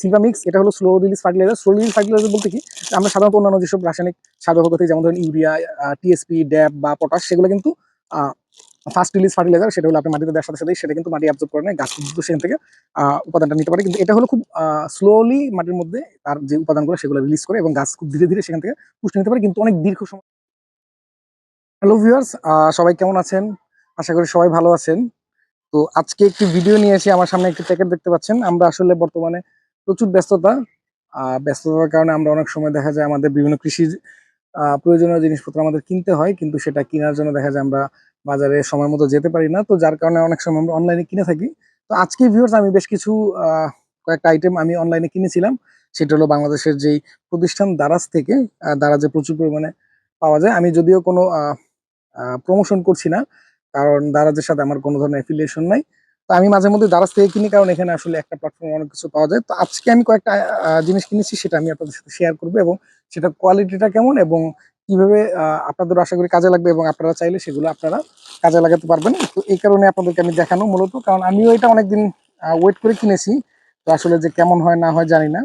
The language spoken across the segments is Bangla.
সিলভা মিক্স এটা হলো slow release fertiliser slow release fertiliser বলতে কি? আমরা সাধারণত অন্যান্য যেসব রাসায়নিক সার যেমন ধরেন ইউরিয়া টিএসপি ড্যাপ বা পটাশ সেগুলো কিন্তু ফার্স্ট রিলিজ ফার্টিলাইজার সেটা হলো আপনি মাটিতে দেওয়ার সাথে সাথে সেটা কিন্তু মাটি অ্যাবজর্ব করে নেয়, গাছ কিন্তু সেখান থেকে উপাদানটা নিতে পারে। কিন্তু এটা হলো খুব স্লোলি মাটির মধ্যে তার যে উপাদানগুলো সেগুলো রিলিজ করে এবং গাছ খুব ধীরে ধীরে সেখান থেকে পুষ্টি নিতে পারে, কিন্তু অনেক দীর্ঘ সময়। হ্যালো ভিউয়ার্স সবাই কেমন আছেন? আশা করি সবাই ভালো আছেন। তো আজকে একটি ভিডিও নিয়ে এসে আমার সামনে একটি প্যাকেট দেখতে পাচ্ছেন। আমরা আসলে বর্তমানে প্রচুর ব্যস্ততা ব্যস্ততার কারণে আমরা অনেক সময় দেখা যায় আমাদের বিভিন্ন কৃষি প্রয়োজনীয় জিনিসপত্র আমাদের কিনতে হয়, কিন্তু সেটা কেনার জন্য দেখা যায় আমরা বাজারে সময় মতো যেতে পারি না। তো যার কারণে অনেক সময় আমরা অনলাইনে কিনে থাকি। তো আজকে ভিউয়ার্স আমি বেশ কিছু কয়েকটা আইটেম আমি অনলাইনে কিনেছিলাম। সেটা হলো বাংলাদেশের যেই প্রতিষ্ঠান দারাজ থেকে দারাজে প্রচুর পরিমাণে পাওয়া যায়। আমি যদিও কোনো প্রমোশন করছি না, কারণ দারাজের সাথে আমার কোনো ধরনের অ্যাফিলিয়েশন নাই। তো আমি মাঝে মধ্যে দারাজ থেকে কিনি, কারণ এখানে আসলে একটা প্ল্যাটফর্মে অনেক কিছু পাওয়া যায়। তো আজকে আমি কয়েকটা জিনিস কিনেছি, সেটা আমি আপনাদের সাথে শেয়ার করব এবং সেটা কোয়ালিটিটা কেমন এবং কীভাবে আপনাদের আশা করি কাজে লাগবে এবং আপনারা চাইলে সেগুলো আপনারা কাজে লাগাতে পারবেন। তো এই কারণে আপনাদেরকে আমি দেখানো মূলত, কারণ আমিও এটা অনেকদিন ওয়েট করে কিনেছি। তো আসলে যে কেমন হয় না হয় জানি না।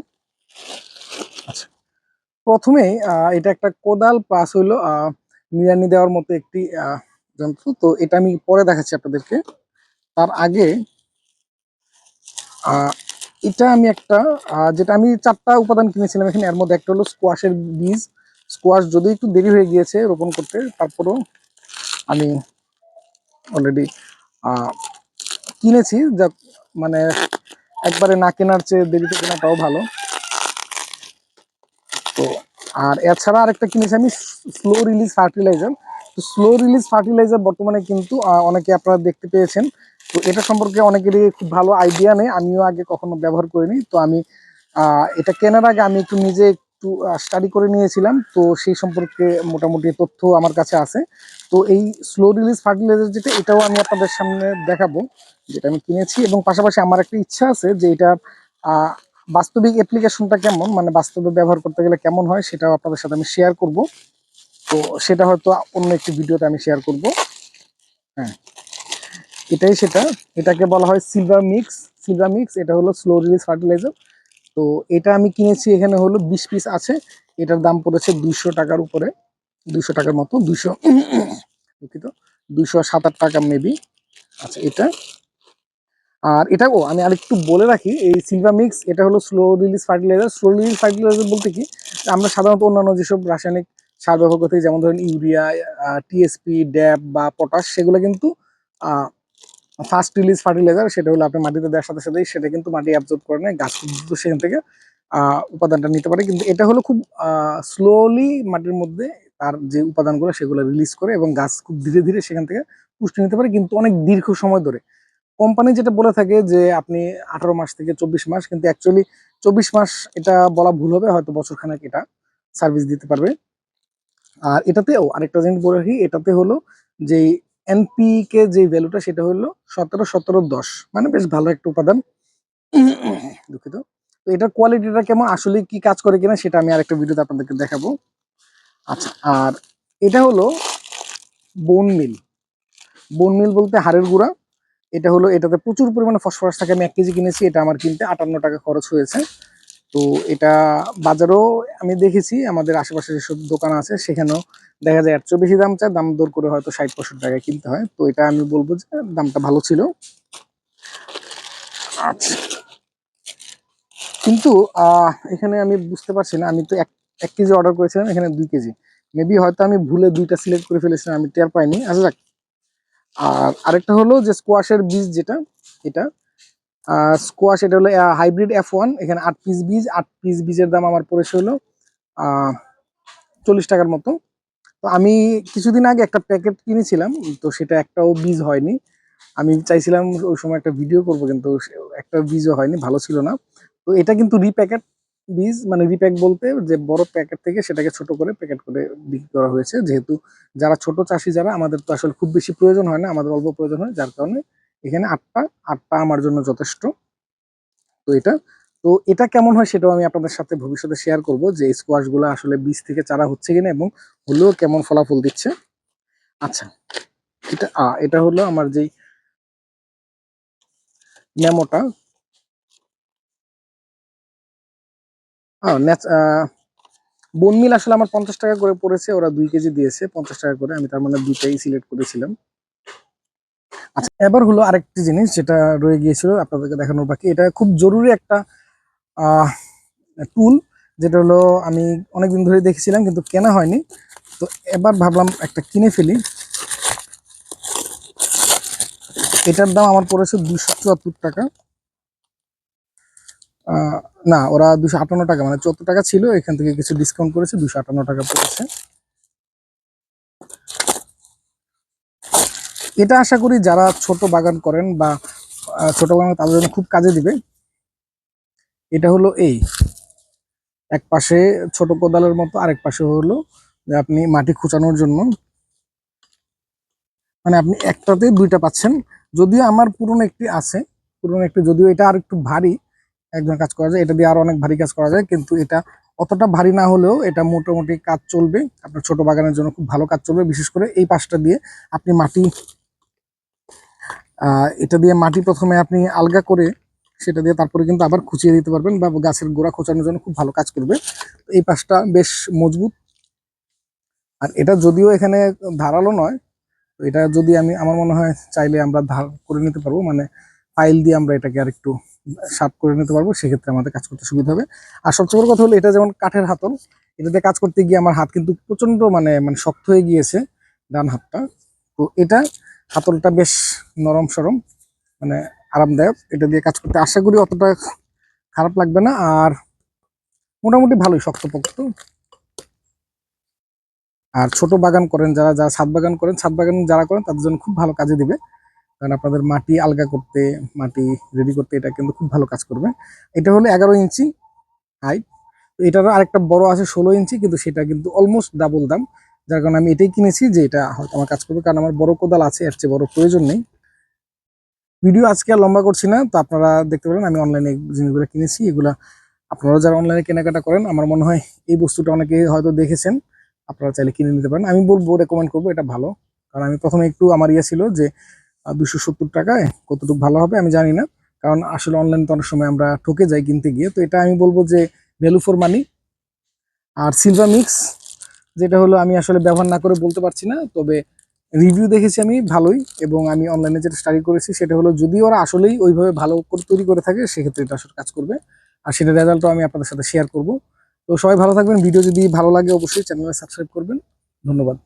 আচ্ছা। প্রথমেই এটা একটা কোদাল প্লাস হইল নিড়ানি দেওয়ার মতো একটি যন্ত্র। তো এটা আমি পরে দেখাচ্ছি আপনাদেরকে। তার আগে এটা আমি একটা যেটা আমি চারটা উপাদান কিনেছিলাম এখানে। এর মধ্যে একটা হলো স্কোয়াশের বীজ স্কোয়াশ যদি একটু দেরি হয়ে গিয়েছে রোপণ করতে, তারপরেও আমি অলরেডি কিনেছি। যা মানে একবারে না কেনার চেয়ে দেরিতে কেনাটাও ভালো। তো, আর এছাড়া আরেকটা কিনেছি আমি স্লো রিলিজ ফার্টিলাইজার তো স্লো রিলিজ ফার্টিলাইজার বর্তমানে কিন্তু অনেকে আপনারা দেখতে পেয়েছেন। তো এটা সম্পর্কে অনেকেরই খুব ভালো আইডিয়া নেই, আমিও আগে কখনো ব্যবহার করিনি। তো আমি এটা কেনার আগে আমি একটু নিজে একটু স্টাডি করে নিয়েছিলাম। তো সেই সম্পর্কে মোটামুটি তথ্য আমার কাছে আছে। তো এই স্লো রিলিজ ফার্টিলাইজার যেটা, এটাও আমি আপনাদের সামনে দেখাবো, যেটা আমি কিনেছি। এবং পাশাপাশি আমার একটা ইচ্ছা আছে যে এটা বাস্তবিক অ্যাপ্লিকেশনটা কেমন মানে বাস্তবে ব্যবহার করতে গেলে কেমন হয়, সেটাও আপনাদের সাথে আমি শেয়ার করব। তো সেটা হয়তো অন্য একটি ভিডিওতে আমি শেয়ার করব। এটাই সেটা। এটাকে বলা হয় সিলভার মিক্স সিলভার মিক্স এটা হলো স্লো রিলিজ ফার্টিলাইজার তো এটা আমি কিনেছি, এখানে হলো বিশ পিস আছে। এটার দাম পড়েছে দুইশো টাকার উপরে। দুইশো টাকার মতো, দুইশো দুঃখিত, দুইশো সাত টাকা মেবি আচ্ছা এটা। আর এটা, ও, আমি আরেকটু বলে রাখি, এই সিলভা মিক্স এটা হলো slow release fertiliser slow release fertiliser বলতে কি, আমরা সাধারণত অন্যান্য যেসব রাসায়নিক সার ব্যবহার করতে যেমন ধরেন ইউরিয়া টিএসপি ড্যাপ বা পটাশ সেগুলো কিন্তু ফার্স্ট রিলিজ ফার্টিলাইজার সেটা হলো আপনি মাটিতে দেওয়ার সাথে সাথেই সেটা কিন্তু মাটি অ্যাবজর্ব করে নেয়, গাছ দ্রুত সেখান থেকে উপাদানটা নিতে পারে। কিন্তু এটা হলো খুব স্লোলি মাটির মধ্যে তার যে উপাদানগুলো সেগুলো রিলিজ করে এবং গাছ খুব ধীরে ধীরে সেখান থেকে পুষ্টি নিতে পারে, কিন্তু অনেক দীর্ঘ সময় ধরে। কোম্পানি যেটা বলে থাকে যে আপনি আঠারো মাস থেকে চব্বিশ মাস, কিন্তু অ্যাকচুয়ালি চব্বিশ মাস এটা বলা ভুল হবে, হয়তো বছর খানেক এটা সার্ভিস দিতে পারবে। আর এটাতেও আরেকটা জিনিস বলে রাখি, এটাতে হলো যে এনপিকে যে ভ্যালুটা সেটা হলো সতেরো সতেরো, দশ। মানে বেশ ভালো একটা উপাদান। দুঃখিত। তো এটার কোয়ালিটিটা কেমন, আসলে কি কাজ করে কিনা সেটা আমি আরেকটা ভিডিওতে আপনাদেরকে দেখাবো। আচ্ছা আর এটা হলো বোন মিল বোন মিল বলতে হাড়ের গুঁড়া। এটা হলো, এটাতে প্রচুর পরিমাণে ফসফরাস থাকে। আমি এক কেজি কিনেছি, এটা আমার কিনতে আটান্ন টাকা খরচ হয়েছে। তো এটা বাজারেও আমি দেখেছি, আমাদের আশেপাশে যেসব দোকান আছে, সেখানেও দেখা যায় চেয়ে বেশি দাম চায়, দাম দর করে হয়তো ষাট, পঁয়ষট্টি টাকায় কিনতে হয়। তো এটা আমি বলব যে দামটা ভালো ছিল। আচ্ছা। কিন্তু এখানে আমি বুঝতে পারছি না, আমি তো এক এক কেজি অর্ডার করেছিলাম, এখানে দুই কেজি। মেবি হয়তো আমি ভুলে দুইটা সিলেক্ট করে ফেলেছিলাম, আমি টের পাইনি। আচ্ছা যাক। আর আরেকটা হলো যে স্কোয়াশের বীজ যেটা, এটা স্কোয়াশ এটা হলো হাইব্রিড এফ ওয়ান এখানে আট পিস বীজ, আট পিস বীজের দাম আমার পড়েছে হলো চল্লিশ টাকার মতো। তো আমি কিছুদিন আগে একটা প্যাকেট কিনেছিলাম, তো সেটা একটাও বীজ হয়নি। আমি চাইছিলাম ওই সময় একটা ভিডিও করব, কিন্তু একটা বীজও হয়নি, ভালো ছিল না। তো এটা কিন্তু রিপ্যাকেট বীজ মানে রিপ্যাক বলতে যে বড় প্যাকেট থেকে সেটাকে ছোট করে প্যাকেট করে বিক্রি করা হয়েছে। যেহেতু যারা ছোট চাষি যারা, আমাদের তো আসলে খুব বেশি প্রয়োজন হয় না, আমাদের অল্প প্রয়োজন হয়, যার কারণে এখানে আটটা আটটা আমার জন্য যথেষ্ট। তো এটা তো এটা কেমন হয় সেটাও আমি আপনাদের সাথে ভবিষ্যতে শেয়ার করব যে স্কোয়াশগুলো আসলে বীজ থেকে চারা হচ্ছে কিনা এবং হলেও কেমন ফলাফল দিচ্ছে। আচ্ছা এটা আ, এটা হলো আমার যেই মেমোটা বোন মিল আসলে আমার পঞ্চাশ টাকা করে পড়েছে ওরা দুই কেজি দিয়েছে পঞ্চাশ টাকা করে আমি তার মানে দুইটাই সিলেক্ট করেছিলাম। আচ্ছা এবার হলো আরেকটি জিনিস যেটা রয়ে গিয়েছিল আপনাদেরকে দেখানোর বাকি এটা খুব জরুরি একটা টুল যেটা হলো আমি অনেকদিন ধরে দেখেছিলাম, কিন্তু কেনা হয়নি। তো এবার ভাবলাম একটা কিনে ফেলি। এটার দাম আমার পড়েছে দুশো চুয়াত্তর টাকা। না, ওরা দুশো আটান্ন টাকা মানে চুয়াত্তর টাকা ছিল, এখান থেকে কিছু ডিসকাউন্ট করেছে দুশো আটান্ন টাকা পড়েছে। এটা আশা করি যারা ছোট বাগান করেন বা ছোট বাগান তাদের জন্য খুব কাজে দিবে। এটা হলো এই। এক পাশে ছোট কোদালের মতো, আরেক পাশে হলো যে আপনি মাটি খুঁচানোর জন্য। মানে আপনি একটাতে দুইটা পাচ্ছেন। যদিও আমার পুরনো একটি আছে, পুরনো একটি, যদিও এটা আর একটু ভারী। একজন কাজ করা যায়, এটা দিয়ে আরও অনেক ভারী কাজ করা যায়, কিন্তু এটা অতটা ভারী না হলেও এটা মোটামুটি কাজ চলবে। আপনার ছোট বাগানের জন্য খুব ভালো কাজ চলবে। বিশেষ করে এই পাশটা দিয়ে আপনি মাটি এটা দিয়ে মাটি প্রথমে আপনি আলগা করে সেটা দিয়ে তারপরে কিন্তু আবার খুঁচিয়ে দিতে পারবেন বা গাছের গোড়া খোঁচানোর জন্য খুব ভালো কাজ করবে। এই পাশটা বেশ মজবুত। আর এটা যদিও এখানে ধারালো নয়, তো এটা যদি আমি, আমার মনে হয় চাইলে আমরা ধার করে নিতে পারব মানে ফাইল দিয়ে আমরা এটাকে আর একটু শার্প করে নিতে পারব, সেক্ষেত্রে আমাদের কাজ করতে সুবিধা হবে। আর সবচেয়ে বড় কথা হলো এটা যেমন কাঠের হাতল, এটাতে কাজ করতে গিয়ে আমার হাত কিন্তু প্রচণ্ড মানে মানে শক্ত হয়ে গিয়েছে ডান হাতটা। তো এটা হাতলটা বেশ নরম সরম মানে আরামদায়ক। এটা দিয়ে কাজ করতে আশা করি অতটা খারাপ লাগবে না। আর মোটামুটি ভালোই শক্তপোক্ত। আর ছোট বাগান করেন যারা যারা ছাদ বাগান করেন, ছাদ বাগান যারা করেন তাদের জন্য খুব ভালো কাজে দিবে। কারণ আপনাদের মাটি আলগা করতে, মাটি রেডি করতে এটা কিন্তু খুব ভালো কাজ করবে। এটা হলো এগারো ইঞ্চি হাইট এটারও আরেকটা বড় আছে ষোলো ইঞ্চি, কিন্তু সেটা কিন্তু অলমোস্ট ডাবল দাম। যার কারণে আমি এটাই কিনেছি যে এটা হয়তো আমার কাজ করবে। কারণ আমার বড় কোদাল আছে, এর চেয়ে বড় প্রয়োজন নেই। ভিডিও আজকে আর লম্বা করছি না, তো আপনারা দেখতে পারেন আমি অনলাইনে জিনিসগুলো কিনেছি, এগুলা আপনারা যারা অনলাইনে কেনাকাটা করেন, আমার মনে হয় এই বস্তুটা অনেকে হয়তো দেখেছেন, আপনারা চাইলে কিনে নিতে পারেন। আমি বলব রেকমেন্ড করব, এটা ভালো। কারণ আমি প্রথমে একটু আমার ইয়ে ছিল যে দুশো সত্তর টাকায় কতটুকু ভালো হবে আমি জানি না। কারণ আসলে অনলাইন তো অনেক সময় আমরা ঠকে যাই কিনতে গিয়ে, তো এটা আমি বলব যে ভ্যালু ফর মানি আর সিলভার মিক্স যেটা হলো আমি আসলে ব্যবহার না করে বলতে পারছি না, তবে রিভিউ দেখেছি আমি, ভালোই, এবং আমি অনলাইনে যেটা স্টাডি করেছি সেটা হলো যদি ওরা আসলেই ওইভাবে ভালো করে তৈরি করে থাকে, সেক্ষেত্রে এটা আসলে কাজ করবে। আর সেটা রেজাল্টও আমি আপনাদের সাথে শেয়ার করব। তো সবাই ভালো থাকবেন। ভিডিও যদি ভালো লাগে, অবশ্যই চ্যানেলে সাবস্ক্রাইব করবেন। ধন্যবাদ।